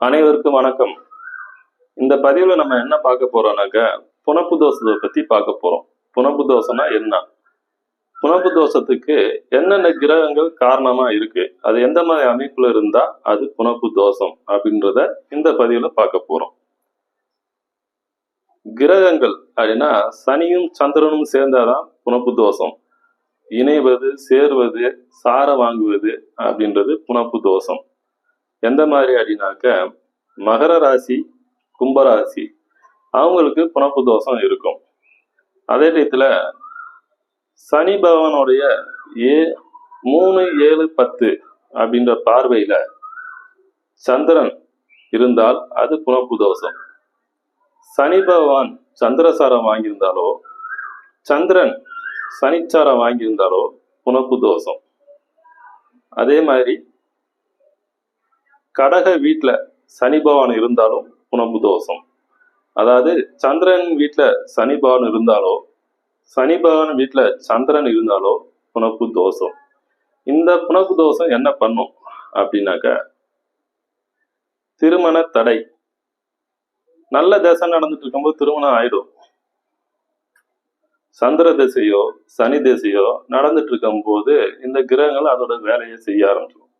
அனைவருக்கும் வணக்கம். இந்த பதிவில் நம்ம என்ன பார்க்க போறோம்னாக்க புனப்பு தோஷத்தை பத்தி பார்க்க போறோம். புனப்பு தோஷம்னா என்ன? புனப்பு தோஷத்துக்கு என்னென்ன கிரகங்கள் காரணமா இருக்கு? அது எந்த மாதிரி அமைப்புல இருந்தா அது புனப்பு தோஷம் அப்படின்றத இந்த பதிவுல பார்க்க போறோம். கிரகங்கள் அப்படின்னா சனியும் சந்திரனும் சேர்ந்தாதான் புனப்பு தோஷம் இணைவது சேர்வது சார வாங்குவது அப்படின்றது புனப்பு தோஷம் எந்த மாதிரி அப்படின்னாக்க மகர ராசி கும்பராசி அவங்களுக்கு பிணப்பு தோஷம் இருக்கும். அதே டயத்தில் சனி பகவானுடைய ஏ மூணு ஏழு பத்து அப்படின்ற பார்வையில் சந்திரன் இருந்தால் அது புனப்பு தோஷம் சனி பகவான் சந்திரசாரம் வாங்கியிருந்தாலோ சந்திரன் சனிச்சாரம் வாங்கியிருந்தாலோ புனப்பு தோஷம் அதே மாதிரி கடக வீட்டுல சனி பகவான் இருந்தாலும் புனப்பு தோஷம். அதாவது சந்திரன் வீட்டில் சனி பகவான் இருந்தாலோ சனி பகவான் வீட்டுல சந்திரன் இருந்தாலோ புனப்பு தோஷம். இந்த புனப்பு தோஷம் என்ன பண்ணும் அப்படின்னாக்க திருமண தடை. நல்ல தசை நடந்துட்டு இருக்கும்போது திருமணம் ஆயிடும். சந்திர திசையோ சனி திசையோ நடந்துட்டு இருக்கும் போது இந்த கிரகங்கள் அதோட வேலையை செய்ய ஆரம்பிச்சிடும்.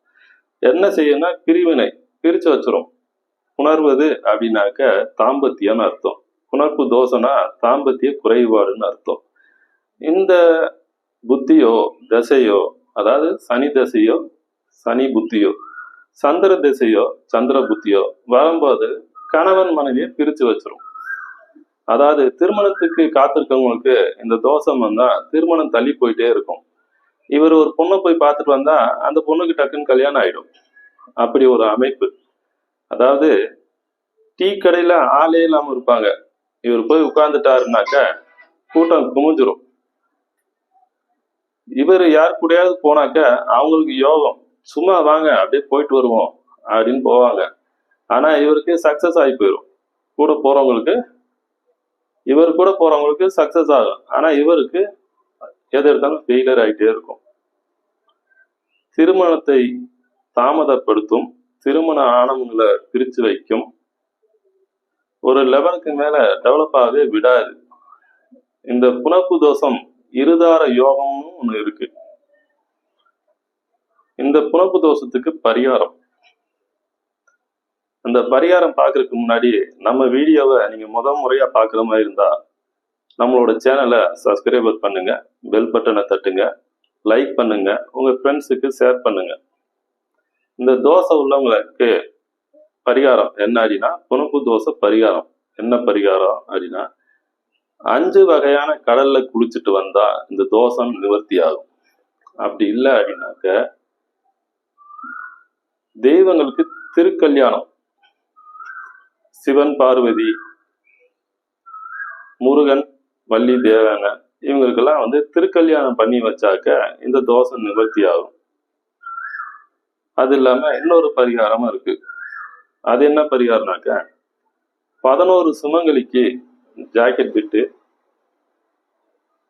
என்ன செய்யும்னா பிரிவினை பிரிச்சு வச்சிரும். உணர்வது அப்படின்னாக்க தாம்பத்தியம்னு அர்த்தம். உணர்ப்பு தோசைனா தாம்பத்திய குறைபாடுன்னு அர்த்தம். இந்த புத்தியோ தசையோ அதாவது சனி தசையோ சனி புத்தியோ சந்திர திசையோ சந்திர புத்தியோ வரும்போது கணவன் மனைவியை பிரித்து வச்சிரும். அதாவது திருமணத்துக்கு காத்திருக்கவங்களுக்கு இந்த தோஷம் வந்தா திருமணம் தள்ளி போயிட்டே இருக்கும். இவர் ஒரு பொண்ணை போய் பார்த்துட்டு வந்தா அந்த பொண்ணுக்கு டக்குன்னு கல்யாணம் ஆயிடும். அப்படி ஒரு அமைப்பு. அதாவது டீ கடையில ஆளே இல்லாம இருப்பாங்க. இவர் போய் உட்கார்ந்துட்டாருனாக்க கூட்டம் குமிஞ்சிரும். இவர் யார் கூடயாவது போனாக்க அவங்களுக்கு யோகம். சும்மா வாங்க அப்படியே போயிட்டு வருவோம் அப்படின்னு போவாங்க. ஆனா இவருக்கு சக்சஸ் ஆகி போயிடும் கூட போறவங்களுக்கு இவர் கூட போறவங்களுக்கு சக்சஸ் ஆகும். ஆனா இவருக்கு எது எடுத்தாலும் ஃபெயிலியர் ஆகிட்டே இருக்கும். திருமணத்தை தாமதப்படுத்தும் திருமண ஆணவங்களை பிரித்து வைக்கும். ஒரு லெவலுக்கு மேல டெவலப் ஆகவே விடாது. இந்த புனப்பு தோஷம் இருதார யோகம்னு ஒண்ணு இருக்கு. இந்த புனப்பு தோஷத்துக்கு பரிகாரம். அந்த பரிகாரம் பார்க்கறதுக்கு முன்னாடி நம்ம வீடியோவை நீங்க முத முறையா பார்க்குற மாதிரி இருந்தா நம்மளோட சேனலை சப்ஸ்கிரைபர் பண்ணுங்க பெல் பட்டனை தட்டுங்க லைக் பண்ணுங்க உங்க ஃப்ரெண்ட்ஸுக்கு ஷேர் பண்ணுங்க. இந்த தோசை உள்ளவங்களுக்கு பரிகாரம் என்ன அப்படின்னா புனப்பு தோசை பரிகாரம். என்ன பரிகாரம் அப்படின்னா அஞ்சு வகையான கடல்ல குளிச்சுட்டு வந்தா இந்த தோஷம் நிவர்த்தி ஆகும். அப்படி இல்லை அப்படின்னாக்க தெய்வங்களுக்கு திருக்கல்யாணம் சிவன் பார்வதி முருகன் வள்ளி தேவங்க இவங்களுக்கெல்லாம் வந்து திருக்கல்யாணம் பண்ணி வச்சாக்க இந்த தோஷம் நிவர்த்தி ஆகும். அது இல்லாம இன்னொரு பரிகாரமும் இருக்கு. அது என்ன பரிகாரம்னாக்க பதினோரு சுமங்கலிக்கு ஜாக்கெட் பிட்டு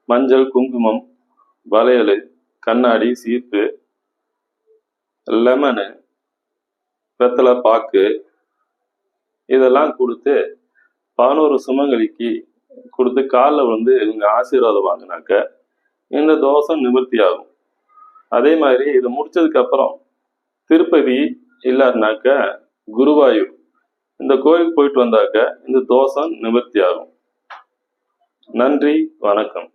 மஞ்சள் குங்குமம் வளையல் கண்ணாடி சீப்பு லெமனு வெத்தலை பாக்கு இதெல்லாம் கொடுத்து பதினோரு சுமங்கலிக்கு கொடுத்து காலில் வந்து இவங்க ஆசீர்வாதம் வாங்கினாக்க இந்த தோஷம் நிவர்த்தி ஆகும் அதே மாதிரி இதை முடிச்சதுக்கு அப்புறம் திருப்பதி இல்லாருனாக்க குருவாயூர். இந்த கோயிலுக்கு போயிட்டு வந்தாக்க இந்த தோஷம் நிவர்த்தி ஆகும் நன்றி வணக்கம்.